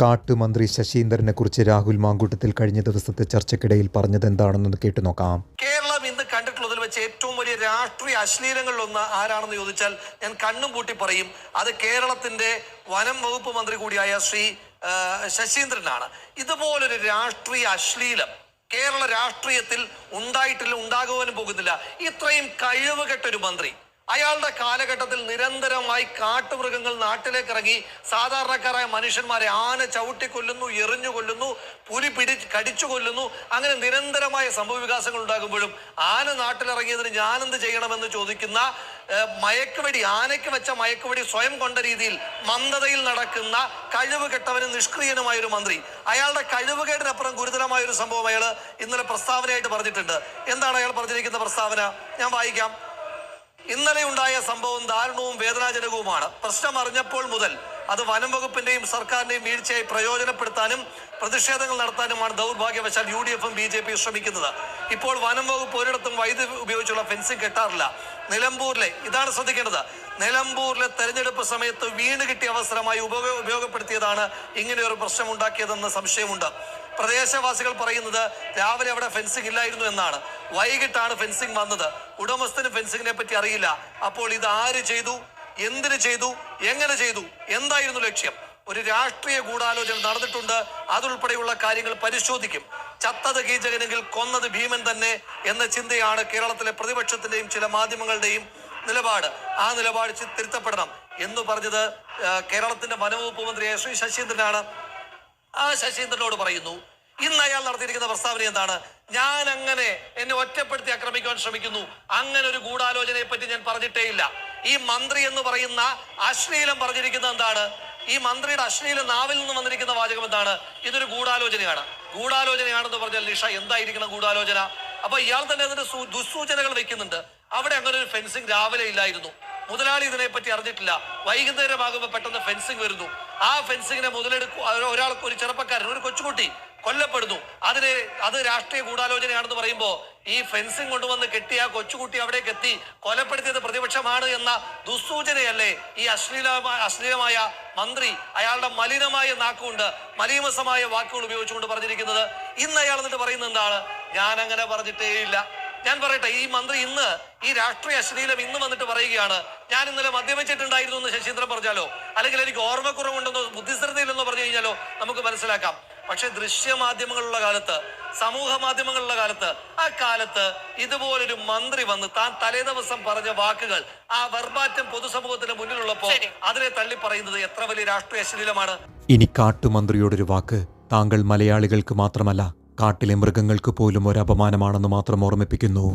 കാട്ടുമന്ത്രി ശശീന്ദ്രനെ കുറിച്ച് രാഹുൽ മാങ്കൂട്ടത്തിൽ കഴിഞ്ഞ ദിവസത്തെ ചർച്ചയ്ക്കിടയിൽ പറഞ്ഞത് എന്താണെന്ന് കേട്ടു നോക്കാം. കേരളം ഇന്ന് കണ്ടിട്ടുള്ളതിൽ വെച്ച് ഏറ്റവും വലിയ രാഷ്ട്രീയ അശ്ലീലങ്ങളിലൊന്ന് ആരാണെന്ന് ചോദിച്ചാൽ ഞാൻ കണ്ണും പൂട്ടി പറയും. അത് കേരളത്തിന്റെ വനം വകുപ്പ് മന്ത്രി കൂടിയായ ശ്രീ ശശീന്ദ്രനാണ്. ഇതുപോലൊരു രാഷ്ട്രീയ അശ്ലീലം കേരള രാഷ്ട്രീയത്തിൽ ഉണ്ടായിട്ടില്ല ഉണ്ടാകുവാനും പോകുന്നില്ല. ഇത്രയും കഴിവുകെട്ടൊരു മന്ത്രി അയാളുടെ കാലഘട്ടത്തിൽ നിരന്തരമായി കാട്ടുമൃഗങ്ങൾ നാട്ടിലേക്ക് ഇറങ്ങി സാധാരണക്കാരായ മനുഷ്യന്മാരെ ആന ചവിട്ടി കൊല്ലുന്നു എറിഞ്ഞു കൊല്ലുന്നു പുലി പിടി കടിച്ചു കൊല്ലുന്നു അങ്ങനെ നിരന്തരമായ സംഭവ വികാസങ്ങൾ ഉണ്ടാകുമ്പോഴും ആന നാട്ടിലിറങ്ങിയതിന് ഞാനെന്ത് ചെയ്യണമെന്ന് ചോദിക്കുന്ന മയക്കുവടി മയക്കുവെടി ആനയ്ക്ക് വെച്ച മയക്കുവെടി സ്വയം കൊണ്ട രീതിയിൽ മന്ദതയിൽ നടക്കുന്ന കഴിവ് കെട്ടവനും നിഷ്ക്രിയനുമായ ഒരു മന്ത്രി. അയാളുടെ കഴിവുകേടിനപ്പുറം ഗുരുതരമായ ഒരു സംഭവം അയാൾ ഇന്നലെ പ്രസ്താവനയായിട്ട് പറഞ്ഞിട്ടുണ്ട്. എന്താണ് അയാൾ പറഞ്ഞിരിക്കുന്ന പ്രസ്താവന? ഞാൻ വായിക്കാം. ഇന്നലെ ഉണ്ടായ സംഭവം ദാരുണവും വേദനാജനകവുമാണ്. പ്രശ്നം അറിഞ്ഞപ്പോൾ മുതൽ അത് വനം വകുപ്പിന്റെയും സർക്കാരിന്റെയും വീഴ്ചയായി പ്രയോജനപ്പെടുത്താനും പ്രതിഷേധങ്ങൾ നടത്താനുമാണ് ദൗർഭാഗ്യവശാൽ യു ഡി എഫും ബി ജെ പിയും ശ്രമിക്കുന്നത്. ഇപ്പോൾ വനം വകുപ്പ് ഒരിടത്തും വൈദ്യുതി ഉപയോഗിച്ചുള്ള ഫെൻസിംഗ് കെട്ടാറില്ല. നിലമ്പൂരിലെ ഇതാണ് ശ്രദ്ധിക്കേണ്ടത് നിലമ്പൂരിലെ തെരഞ്ഞെടുപ്പ് സമയത്ത് വീണ് കിട്ടിയ അവസരമായി ഉപയോഗ ഉപയോഗപ്പെടുത്തിയതാണ് ഇങ്ങനെയൊരു പ്രശ്നം ഉണ്ടാക്കിയതെന്ന് സംശയമുണ്ട്. പ്രദേശവാസികൾ പറയുന്നത് രാവിലെ അവിടെ ഫെൻസിങ് ഇല്ലായിരുന്നു എന്നാണ്. വൈകിട്ടാണ് ഫെൻസിങ് വന്നത്. ഉടമസ്ഥന് ഫെൻസിങ്ങിനെ പറ്റി അറിയില്ല. അപ്പോൾ ഇത് ആര് ചെയ്തു? എന്തിനു ചെയ്തു? എങ്ങനെ ചെയ്തു? എന്തായിരുന്നു ലക്ഷ്യം? ഒരു രാഷ്ട്രീയ ഗൂഢാലോചന നടന്നിട്ടുണ്ട്. അതുൾപ്പെടെയുള്ള കാര്യങ്ങൾ പരിശോധിക്കും. ചത്തത് കീചകനെങ്കിൽ കൊന്നത് ഭീമൻ തന്നെ എന്ന ചിന്തയാണ് കേരളത്തിലെ പ്രതിപക്ഷത്തിന്റെയും ചില മാധ്യമങ്ങളുടെയും നിലപാട്. ആ നിലപാട് തിരുത്തപ്പെടണം. എന്ന് പറഞ്ഞത് കേരളത്തിന്റെ വനവകുപ്പ് മന്ത്രിയായ ശ്രീ ശശീന്ദ്രനാണ്. ആ ശശീന്ദ്രനോട് പറയുന്നു ഇന്ന് അയാൾ നടത്തിയിരിക്കുന്ന പ്രസ്താവന എന്താണ്? ഞാൻ അങ്ങനെ എന്നെ ഒറ്റപ്പെടുത്തി ആക്രമിക്കാൻ ശ്രമിക്കുന്നു. അങ്ങനെ ഒരു ഗൂഢാലോചനയെ പറ്റി ഞാൻ പറഞ്ഞിട്ടേയില്ല ഈ മന്ത്രി എന്ന് പറയുന്ന അശ്ലീലം പറഞ്ഞിരിക്കുന്നത് എന്താണ്? ഈ മന്ത്രിയുടെ അശ്ലീല നാവിൽ നിന്ന് വന്നിരിക്കുന്ന വാചകം എന്താണ്? ഇതൊരു ഗൂഢാലോചനയാണ്. ഗൂഢാലോചനയാണെന്ന് പറഞ്ഞാൽ നിഷ എന്തായിരിക്കണം ഗൂഢാലോചന? അപ്പൊ ഇയാൾ തന്നെ അതിന്റെ ദുസ്സൂചനകൾ വെക്കുന്നുണ്ട്. അവിടെ അങ്ങനെ ഒരു ഫെൻസിങ് രാവിലെ ഇല്ലായിരുന്നു. മുതലാളി ഇതിനെപ്പറ്റി അറിഞ്ഞിട്ടില്ല. വൈകുന്നേരമാകുമ്പോൾ പെട്ടെന്ന് ഫെൻസിങ് വരുന്നു. ആ ഫെൻസിങ്ങിനെ മുതലെടുക്കും ഒരാൾക്ക് ഒരു ചെറുപ്പക്കാരൻ ഒരു കൊച്ചുകുട്ടി കൊല്ലപ്പെടുന്നു. അതിന് അത് രാഷ്ട്രീയ ഗൂഢാലോചനയാണെന്ന് പറയുമ്പോൾ ഈ ഫെൻസിങ് കൊണ്ടുവന്ന് കെട്ടിയ കൊച്ചുകുട്ടി അവിടേക്ക് എത്തി കൊലപ്പെടുത്തിയത് പ്രതിപക്ഷമാണ് എന്ന ദുസ്സൂചനയല്ലേ ഈ അശ്ലീല അശ്ലീലമായ മന്ത്രി അയാളുടെ മലിനമായ നാക്കുകൊണ്ട് മലീമസമായ വാക്കുകൾ ഉപയോഗിച്ചുകൊണ്ട് പറഞ്ഞിരിക്കുന്നത്. ഇന്ന് അയാൾ എന്നിട്ട് പറയുന്നത് എന്താണ്? ഞാൻ അങ്ങനെ പറഞ്ഞിട്ടേ ഇല്ല ഞാൻ പറയട്ടെ ഈ മന്ത്രി ഇന്ന് ഈ രാഷ്ട്രീയ അശ്ലീലം ഇന്ന് വന്നിട്ട് പറയുകയാണ് ഞാൻ ഇന്നലെ മദ്യപിച്ചിട്ടുണ്ടായിരുന്നു എന്ന് ശശീന്ദ്രൻ പറഞ്ഞാലോ? അല്ലെങ്കിൽ എനിക്ക് ഓർമ്മക്കുറവുണ്ടെന്നോ ബുദ്ധിസ്ഥിരതയില്ലെന്നോ പറഞ്ഞു കഴിഞ്ഞാലോ? നമുക്ക് മനസ്സിലാക്കാം. പക്ഷെ ദൃശ്യമാധ്യമങ്ങളുള്ള കാലത്ത് സമൂഹ മാധ്യമങ്ങളുള്ള കാലത്ത് ആ കാലത്ത് ഇതുപോലൊരു മന്ത്രി വന്ന് താൻ തലേ ദിവസം പറഞ്ഞ വാക്കുകൾ ആ വെർബാറ്റം പൊതുസമൂഹത്തിന് മുന്നിലുള്ളപ്പോൾ അതിനെ തള്ളി പറയുന്നത് എത്ര വലിയ രാഷ്ട്രീയ അശ്ലീലമാണ്. ഇനി കാട്ടുമന്ത്രിയോടൊരു വാക്ക് താങ്കൾ മലയാളികൾക്ക് മാത്രമല്ല കാട്ടിലെ മൃഗങ്ങൾക്ക് പോലും ഒരു അപമാനമാണെന്ന് മാത്രം ഓർമ്മിപ്പിക്കുന്നു.